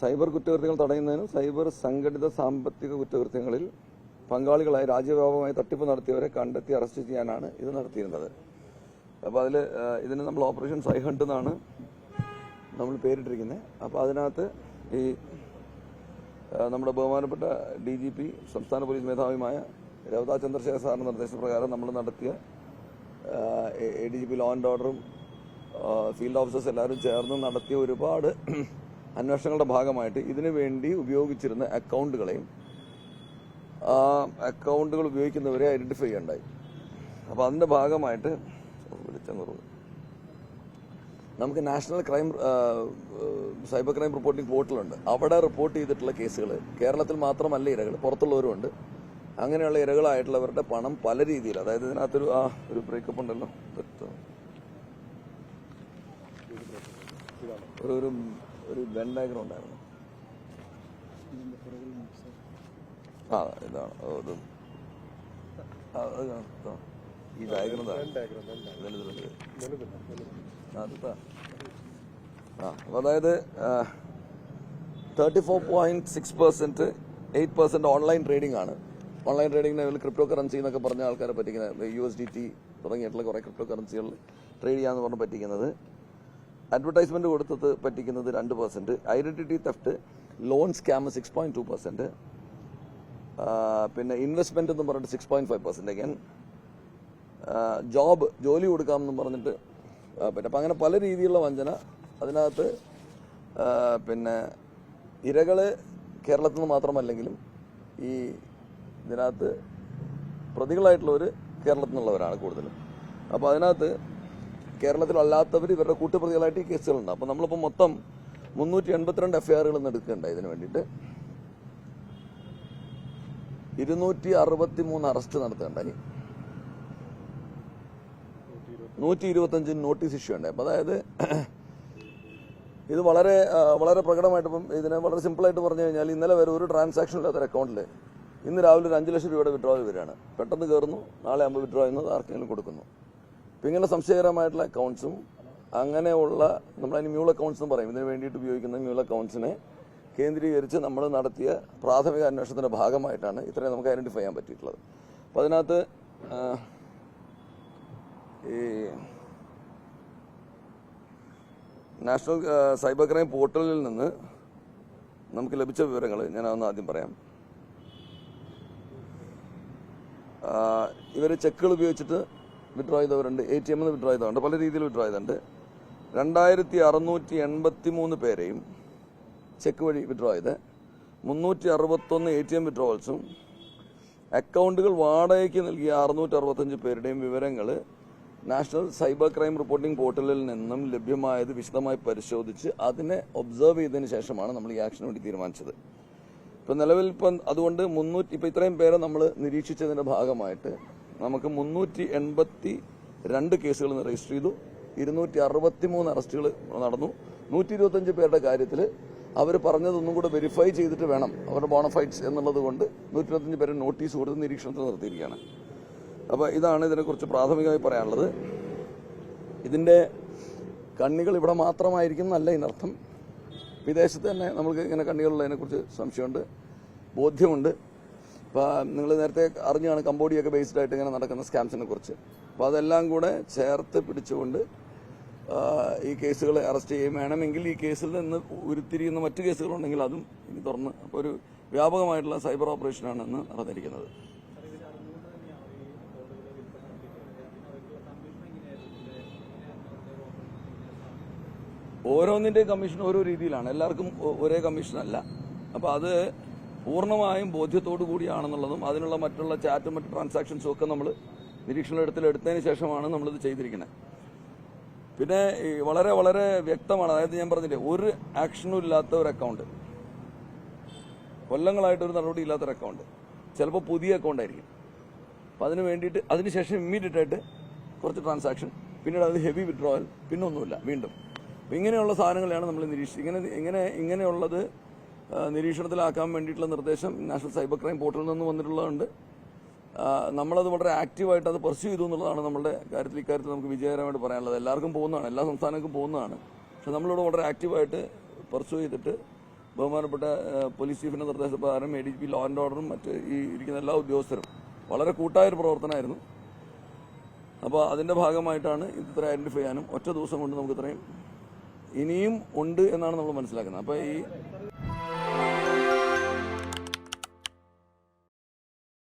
Cyber കുറ്റകൃത്യങ്ങൾ തടയുന്നതിനും cyber സംഘടിത സാമ്പത്തിക കുറ്റകൃത്യങ്ങളിൽ പങ്കാളികളായി രാജ്യവ്യാപകമായി തട്ടിപ്പ് നടത്തിയവരെ കണ്ടെത്തി അറസ്റ്റ് ചെയ്യാനാണ് ഇത് നടത്തിയിരുന്നത്. അപ്പോൾ അതിൽ ഇതിന് നമ്മൾ ഓപ്പറേഷൻ സൈഹണ്ട് എന്നാണ് നമ്മൾ പേരിട്ടിരിക്കുന്നത് അപ്പോൾ അതിനകത്ത് ഈ നമ്മുടെ ബഹുമാനപ്പെട്ട ഡി ജി പി സംസ്ഥാന പോലീസ് മേധാവിയുമായ രവതാ ചന്ദ്രശേഖർ സാറിന്റെ നിർദ്ദേശപ്രകാരം നമ്മൾ നടത്തിയ A D G P law and ഓർഡറും ഫീൽഡ് ഓഫീസേഴ്സ് എല്ലാവരും ചേർന്ന് നടത്തിയ ഒരുപാട് അന്വേഷണങ്ങളുടെ ഭാഗമായിട്ട് ഇതിനു വേണ്ടി ഉപയോഗിച്ചിരുന്ന അക്കൗണ്ടുകളെയും ആ അക്കൗണ്ടുകൾ ഉപയോഗിക്കുന്നവരെ ഐഡന്റിഫൈ ചെയ്യണ്ടായി അപ്പോൾ അതിന്റെ ഭാഗമായിട്ട് നമുക്ക് national crime cyber crime reporting പോർട്ടലുണ്ട്. അവിടെ റിപ്പോർട്ട് ചെയ്തിട്ടുള്ള കേസുകൾ കേരളത്തിൽ മാത്രമല്ല ഇരകൾ പുറത്തുള്ളവരും ഉണ്ട്. അങ്ങനെയുള്ള ഇരകളായിട്ടുള്ളവരുടെ പണം പല രീതിയിൽ അതായത് ഇതിനകത്തൊരു ആ ഒരു ബ്രേക്കപ്പ് ഉണ്ടല്ലോ. ഒരു ഒരു വെൻ ഡയഗ്രം ഉണ്ടായിരുന്നു. ആ ഇതാണ്. അത്. ഈ ഡയഗ്രം ആ അതായത് thirty four point six percent eight percent online trading ആണ്. ഓൺലൈൻ ട്രേഡിംഗിന് ക്രിപ്റ്റോ കറൻസി എന്നൊക്കെ പറഞ്ഞ ആൾക്കാരെ പറ്റിക്കുന്നത് യു എസ് ഡി ടി തുടങ്ങിയിട്ടുള്ള കുറേ ക്രിപ്റ്റോ കറൻസികൾ ട്രേഡ് ചെയ്യാന്ന് പറഞ്ഞ് പറ്റിക്കുന്നത്. അഡ്വർടൈസ്മെന്റ് കൊടുത്തത് പറ്റിക്കുന്നത് രണ്ട് percent identity theft loan scam six point two percent പിന്നെ ഇൻവെസ്റ്റ്മെന്റ് എന്ന് പറഞ്ഞിട്ട് six point five percent again job ജോലി കൊടുക്കാമെന്നും പറഞ്ഞിട്ട് പിന്നെ അപ്പം അങ്ങനെ പല രീതിയിലുള്ള വഞ്ചന. അതിനകത്ത് പിന്നെ ഇരകൾ കേരളത്തിൽ നിന്ന് മാത്രമല്ലെങ്കിലും ഈ ഇതിനകത്ത് പ്രതികളായിട്ടുള്ളവർ കേരളത്തിൽ നിന്നുള്ളവരാണ് കൂടുതലും. അപ്പോൾ അതിനകത്ത് കേരളത്തിലല്ലാത്തവർ ഇവരുടെ കൂട്ടുപ്രതികളായിട്ട് ഈ കേസുകളുണ്ട്. അപ്പോൾ നമ്മളിപ്പോൾ മൊത്തം മുന്നൂറ്റി എൺപത്തിരണ്ട് എഫ്ഐആറുകൾ ഇന്ന് എടുക്കുന്നുണ്ട് ഇതിന് വേണ്ടിയിട്ട്. ഇരുന്നൂറ്റി അറുപത്തി മൂന്ന് അറസ്റ്റ് നടത്തുകയുണ്ടായി. നൂറ്റി ഇരുപത്തഞ്ച് നോട്ടീസ് ഇഷ്യൂ ഉണ്ട് അപ്പം അതായത് ഇത് വളരെ വളരെ പ്രകടമായിട്ട് ഇപ്പം ഇതിനെ വളരെ സിമ്പിളായിട്ട് പറഞ്ഞു കഴിഞ്ഞാൽ ഇന്നലെ വരെ ഒരു ട്രാൻസാക്ഷൻ ഇല്ലാത്ത അക്കൗണ്ടിൽ ഇന്ന് രാവിലെ ഒരു അഞ്ച് ലക്ഷം രൂപയുടെ വിഡ്രോവൽ വരികയാണ്. പെട്ടെന്ന് കയറുന്നു നാളെ ആകുമ്പോൾ വിഡ്രോ ചെയ്യുന്നത് ആർക്കെങ്കിലും കൊടുക്കുന്നു. അപ്പം ഇങ്ങനെ സംശയകരമായിട്ടുള്ള അക്കൗണ്ട്സും അങ്ങനെയുള്ള നമ്മളതിന് മ്യൂൾ അക്കൗണ്ട്സ് എന്ന് പറയും. ഇതിന് വേണ്ടിയിട്ട് ഉപയോഗിക്കുന്ന മ്യൂൾ അക്കൗണ്ട്സിനെ കേന്ദ്രീകരിച്ച് നമ്മൾ നടത്തിയ പ്രാഥമിക അന്വേഷണത്തിന്റെ ഭാഗമായിട്ടാണ് ഇത്രയും നമുക്ക് ഐഡന്റിഫൈ ചെയ്യാൻ പറ്റിയിട്ടുള്ളത്. അപ്പം അതിനകത്ത് ഈ നാഷണൽ സൈബർ ക്രൈം പോർട്ടലിൽ നിന്ന് നമുക്ക് ലഭിച്ച വിവരങ്ങൾ ഞാൻ അതൊന്ന് ആദ്യം പറയാം. ഇവർ ചെക്കുകൾ ഉപയോഗിച്ചിട്ട് വിഡ്രോ ചെയ്തവരുണ്ട്. എ ടി എമ്മിൽ നിന്ന് വിഡ്രോ ചെയ്തവരുണ്ട്. പല രീതിയിൽ വിഡ്രോ ചെയ്തിട്ടുണ്ട്. രണ്ടായിരത്തി അറുന്നൂറ്റി എൺപത്തി മൂന്ന് പേരെയും ചെക്ക് വഴി വിഡ്രോ ചെയ്ത് മുന്നൂറ്റി അറുപത്തൊന്ന് എ ടി എം വിഡ്രോവൽസും അക്കൗണ്ടുകൾ വാടകയ്ക്ക് നൽകിയ അറുന്നൂറ്റി അറുപത്തഞ്ച് പേരുടെയും വിവരങ്ങൾ നാഷണൽ സൈബർ ക്രൈം റിപ്പോർട്ടിംഗ് പോർട്ടലിൽ നിന്നും ലഭ്യമായത് വിശദമായി പരിശോധിച്ച് അതിനെ ഒബ്സർവ് ചെയ്തതിന് ശേഷമാണ് നമ്മൾ ഈ ആക്ഷൻ വേണ്ടി തീരുമാനിച്ചത്. ഇപ്പം നിലവിൽ ഇപ്പം അതുകൊണ്ട് മുന്നൂറ്റി ഇപ്പം ഇത്രയും പേരെ നമ്മൾ നിരീക്ഷിച്ചതിന്റെ ഭാഗമായിട്ട് നമുക്ക് മുന്നൂറ്റി എൺപത്തി രണ്ട് കേസുകൾ രജിസ്റ്റർ ചെയ്തു. ഇരുന്നൂറ്റി അറുപത്തി മൂന്ന് അറസ്റ്റുകൾ നടന്നു. നൂറ്റി ഇരുപത്തഞ്ച് പേരുടെ കാര്യത്തിൽ അവർ പറഞ്ഞതൊന്നും കൂടെ വെരിഫൈ ചെയ്തിട്ട് വേണം. അവരുടെ ബോണഫൈറ്റ്സ് എന്നുള്ളത് കൊണ്ട് നൂറ്റി ഇരുപത്തഞ്ച് പേരെ നോട്ടീസ് കൊടുത്ത് നിരീക്ഷണത്തിൽ നിർത്തിയിരിക്കുകയാണ്. അപ്പോൾ ഇതാണ് ഇതിനെക്കുറിച്ച് പ്രാഥമികമായി പറയാനുള്ളത്. ഇതിന്റെ കണ്ണികൾ ഇവിടെ മാത്രമായിരിക്കും എന്നല്ല ഇതിനർത്ഥം. വിദേശത്ത് തന്നെ നമുക്ക് ഇങ്ങനെ കണ്ണികളുള്ളതിനെക്കുറിച്ച് സംശയമുണ്ട് ബോധ്യമുണ്ട്. അപ്പോൾ നിങ്ങൾ നേരത്തെ അറിഞ്ഞാണ് കമ്പോഡിയൊക്കെ ബേസ്ഡ് ആയിട്ട് ഇങ്ങനെ നടക്കുന്ന സ്കാംസിനെ കുറിച്ച്. അപ്പോൾ അതെല്ലാം കൂടെ ചേർത്ത് പിടിച്ചുകൊണ്ട് ഈ കേസുകളെ അറസ്റ്റ് ചെയ്യും വേണമെങ്കിൽ ഈ കേസിൽ നിന്ന് ഉരുത്തിരിയുന്ന മറ്റു കേസുകളുണ്ടെങ്കിൽ അതും ഇനി തുറന്ന് അപ്പോൾ ഒരു വ്യാപകമായിട്ടുള്ള സൈബർ ഓപ്പറേഷനാണ് ഇന്ന് നടന്നിരിക്കുന്നത് ഓരോന്നിന്റെയും കമ്മീഷൻ ഓരോ രീതിയിലാണ്. എല്ലാവർക്കും ഒരേ കമ്മീഷനല്ല അപ്പോൾ അത് പൂർണമായും ബോധ്യത്തോടു കൂടിയാണെന്നുള്ളതും അതിനുള്ള മറ്റുള്ള ചാറ്റും മറ്റു ട്രാൻസാക്ഷൻസും ഒക്കെ നമ്മൾ നിരീക്ഷണത്തിൽ എടുത്തതിന് ശേഷമാണ് നമ്മളിത് ചെയ്തിരിക്കുന്നത്. പിന്നെ വളരെ വളരെ വ്യക്തമാണ് അതായത് ഞാൻ പറഞ്ഞില്ലേ ഒരു ആക്ഷനും ഇല്ലാത്ത ഒരു അക്കൗണ്ട് കൊല്ലങ്ങളായിട്ട് ഒരു നടപടി ഇല്ലാത്തൊരു അക്കൗണ്ട് ചിലപ്പോൾ പുതിയ അക്കൗണ്ട് ആയിരിക്കും. അപ്പം അതിന് വേണ്ടിയിട്ട് അതിനുശേഷം ഇമ്മീഡിയറ്റ് ആയിട്ട് കുറച്ച് ട്രാൻസാക്ഷൻ പിന്നീട് അത് ഹെവി വിഡ്രോവൽ പിന്നെ ഒന്നുമില്ല വീണ്ടും. ഇങ്ങനെയുള്ള സാധനങ്ങളെയാണ് നമ്മൾ നിരീക്ഷിച്ചത് ഇങ്ങനെ ഇങ്ങനെ ഇങ്ങനെയുള്ളത് നിരീക്ഷണത്തിലാക്കാൻ വേണ്ടിയിട്ടുള്ള നിർദ്ദേശം നാഷണൽ സൈബർ ക്രൈം പോർട്ടലിൽ നിന്ന് വന്നിട്ടുള്ളതുണ്ട്. നമ്മളത് വളരെ ആക്റ്റീവായിട്ട് അത് പെർസ്യൂ ചെയ്തു എന്നുള്ളതാണ് നമ്മുടെ കാര്യത്തിൽ ഇക്കാര്യത്തിൽ നമുക്ക് വിജയകരമായിട്ട് പറയാനുള്ളത്. എല്ലാവർക്കും പോകുന്നതാണ് എല്ലാ സംസ്ഥാനങ്ങൾക്കും പോകുന്നതാണ്. പക്ഷെ നമ്മളിവിടെ വളരെ ആക്റ്റീവായിട്ട് പെർസ്യൂ ചെയ്തിട്ട് ബഹുമാനപ്പെട്ട പോലീസ് ചീഫിന്റെ നിർദ്ദേശപ്രകാരം A D G P law and ഓർഡറും മറ്റ് ഈ ഇരിക്കുന്ന എല്ലാ ഉദ്യോഗസ്ഥരും വളരെ കൂട്ടായ ഒരു പ്രവർത്തനമായിരുന്നു. അപ്പോൾ അതിന്റെ ഭാഗമായിട്ടാണ് ഇത് ഇത്ര ഐഡന്റിഫൈ ചെയ്യാനും ഒറ്റ ദിവസം കൊണ്ട് നമുക്ക് ഇത്രയും ഇനിയും ഉണ്ട് എന്നാണ് നമ്മൾ മനസ്സിലാക്കുന്നത്. അപ്പോൾ ഈ